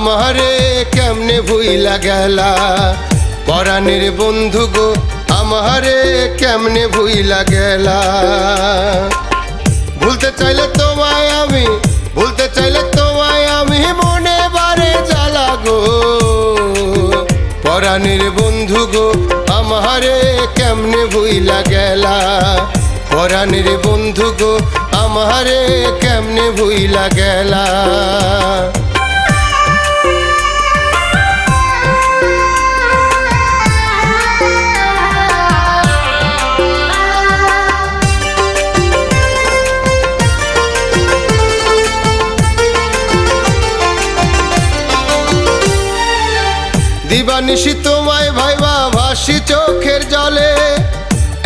আমারে কেমনে ভুইলা গেলা? পরাণের বন্ধু গো, আমারে কেমনে ভুইলা গেলা? ভুলতে চাইলে তোমায় আমি, ভুলতে চাইলে তোমায় আমি মনে বারে জ্বালা গো। পরাণের বন্ধু গো, আমারে কেমনে ভুইলা গেলা? পরাণের বন্ধু গো, আমারে কেমনে ভুইলা গেলা? দিবানিশি তোমায় ভাইবা ভাসি চোখের জলে।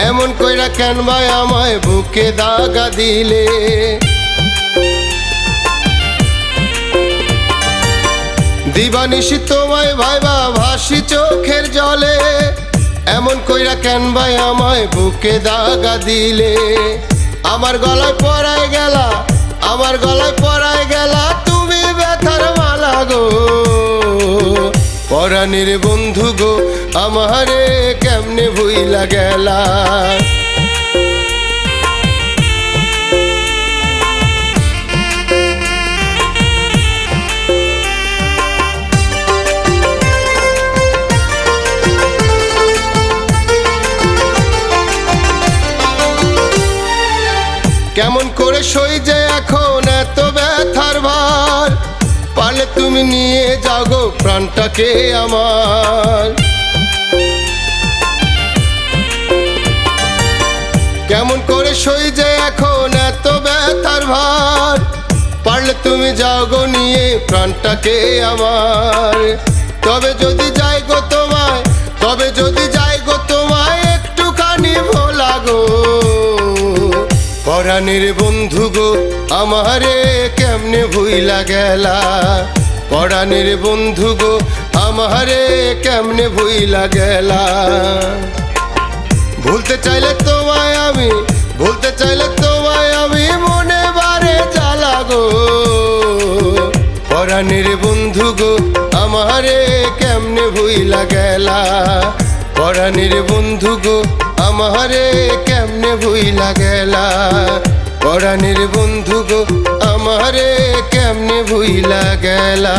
এমন কইরা কেন ভাই আমায় বুকে দাগা দিলে। দিবানিশি তোমায় ভাইবা ভাসি চোখের জলে। এমন কইরা কেন ভাই আমায় বুকে দাগা দিলে। আমার গলায় পরায় গেলা, আমার গলায় পরায় পরাণের বন্ধু গো আমারে কেমনে ভুইলা গেলা? কেমন করে সই যে এখন এত পারলে তুমি নিয়ে যাও গো প্রাণটাকে আমার। কেমন করে সই যে এখন এত ব্যথার ভার, পারলে তুমি যাও গো নিয়ে প্রাণটাকে আমার। তবে যদি যাই গো তোমায়, তবে যদি পরাণের বন্ধু গো, আমারে কেমনে ভুইলা গেলা? পরাণের বন্ধু গো, আমারে কেমনে ভুইলা গেলা? ভুলতে চাইলে তোমায় আমি, ভুলতে চাইলে তোমায় আমি মনে বারে জ্বালা গো। পরাণের বন্ধু গো, আমারে কেমনে ভুইলা গেলা? পরাণের বন্ধু গো আমারে কেমনে ভুইলা গেলা পরাণের বন্ধু গো আমারে কেমনে ভুইলা গেলা